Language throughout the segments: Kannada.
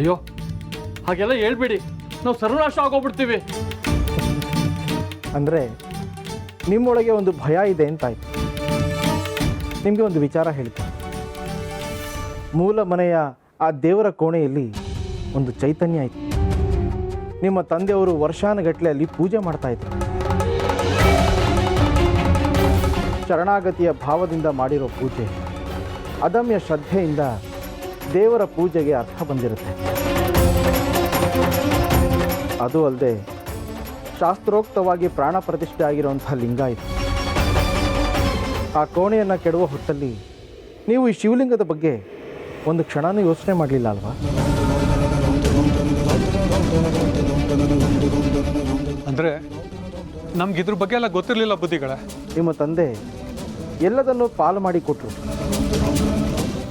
ಅಯ್ಯೋ, ಹಾಗೆಲ್ಲ ಹೇಳ್ಬೇಡಿ. ನಾವು ಸರ್ವನಾಶ ಆಗೋಗ್ಬಿಡ್ತೀವಿ. ಅಂದರೆ ನಿಮ್ಮೊಳಗೆ ಒಂದು ಭಯ ಇದೆ ಅಂತಾಯ್ತು ನಿಮಗೆ ಒಂದು ವಿಚಾರ ಹೇಳ್ತೀನಿ. ಮೂಲ ಮನೆಯ ಆ ದೇವರ ಕೋಣೆಯಲ್ಲಿ ಒಂದು ಚೈತನ್ಯ ಇತ್ತು ನಿಮ್ಮ ತಂದೆಯವರು ವರ್ಷಾನುಗಟ್ಟಲೆ ಅಲ್ಲಿ ಪೂಜೆ ಮಾಡ್ತಾ ಇದ್ರು. ಶರಣಾಗತಿಯ ಭಾವದಿಂದ ಮಾಡಿರೋ ಪೂಜೆ, ಅದಮ್ಯ ಶ್ರದ್ಧೆಯಿಂದ ದೇವರ ಪೂಜೆಗೆ ಅರ್ಥ ಬಂದಿರುತ್ತೆ. ಅದು ಅಲ್ಲದೆ ಶಾಸ್ತ್ರೋಕ್ತವಾಗಿ ಪ್ರಾಣ ಪ್ರತಿಷ್ಠೆ ಆಗಿರುವಂತಹ ಲಿಂಗ ಇದು. ಆ ಕೋಣೆಯನ್ನು ಕೆಡುವ ಹೊತ್ತಲ್ಲಿ ನೀವು ಈ ಶಿವಲಿಂಗದ ಬಗ್ಗೆ ಒಂದು ಕ್ಷಣನೂ ಯೋಚನೆ ಮಾಡಲಿಲ್ಲ ಅಲ್ವಾ? ಅಂದರೆ ನಮ್ಗೆ ಇದ್ರ ಬಗ್ಗೆ ಎಲ್ಲ ಗೊತ್ತಿರಲಿಲ್ಲ ಬುದ್ಧಿಗಳೇ. ನಿಮ್ಮ ತಂದೆ ಎಲ್ಲದನ್ನೂ ಪಾಲು ಮಾಡಿ ಕೊಟ್ಟರು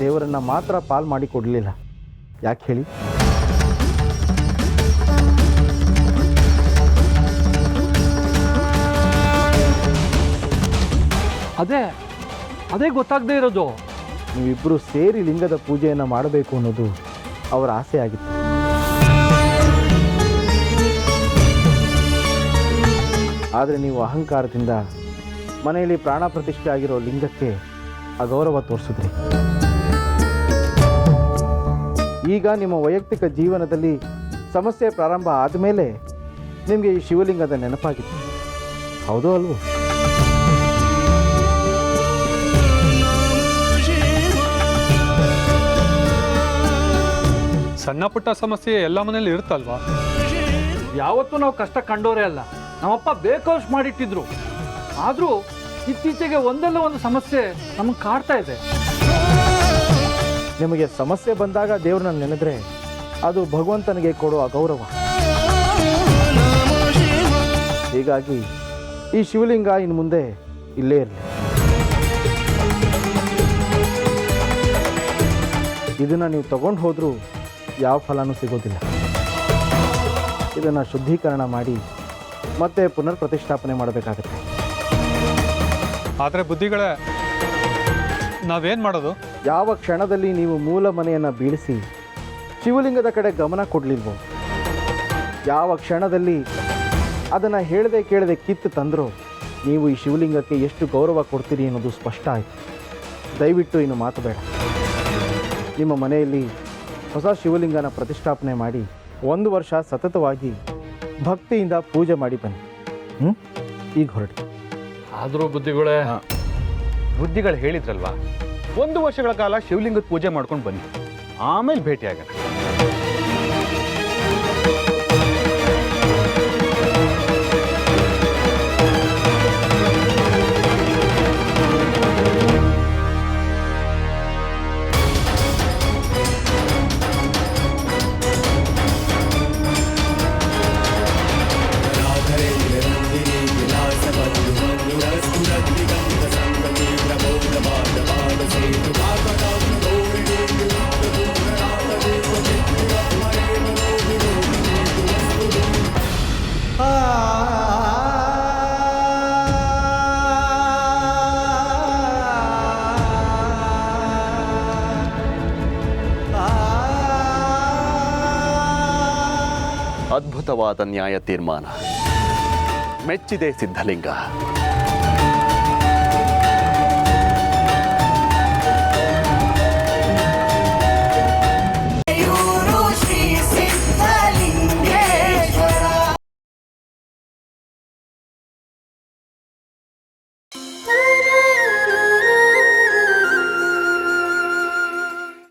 ದೇವರನ್ನು ಮಾತ್ರ ಪಾಲ್ ಮಾಡಿ ಕೊಡಲಿಲ್ಲ. ಯಾಕೆ ಹೇಳಿ? ಅದೇ ಅದೇ ಗೊತ್ತಾಗದೇ ಇರೋದು. ನೀವಿಬ್ಬರು ಸೇರಿ ಲಿಂಗದ ಪೂಜೆಯನ್ನು ಮಾಡಬೇಕು ಅನ್ನೋದು ಅವರ ಆಸೆ ಆಗಿತ್ತು. ಆದರೆ ನೀವು ಅಹಂಕಾರದಿಂದ ಮನೆಯಲ್ಲಿ ಪ್ರಾಣ ಪ್ರತಿಷ್ಠೆ ಆಗಿರೋ ಲಿಂಗಕ್ಕೆ ಅಗೌರವ ತೋರಿಸಿದ್ರಿ. ಈಗ ನಿಮ್ಮ ವೈಯಕ್ತಿಕ ಜೀವನದಲ್ಲಿ ಸಮಸ್ಯೆ ಪ್ರಾರಂಭ ಆದಮೇಲೆ ನಿಮಗೆ ಈ ಶಿವಲಿಂಗದ ನೆನಪಾಗಿತ್ತು. ಹೌದೋ ಅಲ್ವೋ? ಸಣ್ಣ ಪುಟ್ಟ ಸಮಸ್ಯೆ ಎಲ್ಲ ಮನೇಲಿ ಇರುತ್ತಲ್ವಾ? ಯಾವತ್ತೂ ನಾವು ಕಷ್ಟ ಕಂಡೋರೇ ಅಲ್ಲ. ನಮ್ಮಪ್ಪ ಬೇಕೌಸ್ ಮಾಡಿಟ್ಟಿದ್ರು. ಆದರೂ ಇತ್ತೀಚೆಗೆ ಒಂದಲ್ಲ ಒಂದು ಸಮಸ್ಯೆ ನಮಗೆ ಕಾಡ್ತಾ ಇದೆ. ನಿಮಗೆ ಸಮಸ್ಯೆ ಬಂದಾಗ ದೇವ್ರನ್ನ ನೆನೆದ್ರೆ ಅದು ಭಗವಂತನಿಗೆ ಕೊಡುವ ಗೌರವ ಹೀಗಾಗಿ ಈ ಶಿವಲಿಂಗ ಇನ್ನು ಮುಂದೆ ಇಲ್ಲೇ ಇರಲಿ. ಇದನ್ನು ನೀವು ತಗೊಂಡು ಹೋದರೂ ಯಾವ ಫಲನೂ ಸಿಗೋದಿಲ್ಲ. ಇದನ್ನು ಶುದ್ಧೀಕರಣ ಮಾಡಿ ಮತ್ತೆ ಪುನರ್ ಪ್ರತಿಷ್ಠಾಪನೆ ಮಾಡಬೇಕಾಗತ್ತೆ. ಆದರೆ ಬುದ್ಧಿಗಳೇ, ನಾವೇನು ಮಾಡೋದು? ಯಾವ ಕ್ಷಣದಲ್ಲಿ ನೀವು ಮೂಲ ಮನೆಯನ್ನು ಬೀಳಿಸಿ ಶಿವಲಿಂಗದ ಕಡೆ ಗಮನ ಕೊಡಲಿಲ್ವೋ? ಯಾವ ಕ್ಷಣದಲ್ಲಿ ಅದನ್ನು ಹೇಳದೆ ಕೇಳದೆ ಕಿತ್ತು ತಂದರೂ? ನೀವು ಈ ಶಿವಲಿಂಗಕ್ಕೆ ಎಷ್ಟು ಗೌರವ ಕೊಡ್ತೀರಿ ಅನ್ನೋದು ಸ್ಪಷ್ಟ ಆಯಿತು. ದಯವಿಟ್ಟು ಇನ್ನು ಮಾತು ಬೇಡ ನಿಮ್ಮ ಮನೆಯಲ್ಲಿ ಹೊಸ ಶಿವಲಿಂಗನ ಪ್ರತಿಷ್ಠಾಪನೆ ಮಾಡಿ ಒಂದು ವರ್ಷ ಸತತವಾಗಿ ಭಕ್ತಿಯಿಂದ ಪೂಜೆ ಮಾಡಿ ಬನ್ನಿ. ಹ್ಞೂ ಈಗ ಹೊರಟು ಆದರೂ ಬುದ್ಧಿಗಳೇ ಬುದ್ಧಿಗಳು ಹೇಳಿದ್ರಲ್ವಾ? ಒಂದು ವರ್ಷಗಳ ಕಾಲ ಶಿವಲಿಂಗದ ಪೂಜೆ ಮಾಡ್ಕೊಂಡು ಬನ್ನಿ. ಆಮೇಲೆ ಭೇಟಿ ಆಗೋಣ ಅದ್ಭುತವಾದ ನ್ಯಾಯ ತೀರ್ಮಾನ. ಮೆಚ್ಚಿದೆ ಸಿದ್ಧಲಿಂಗ.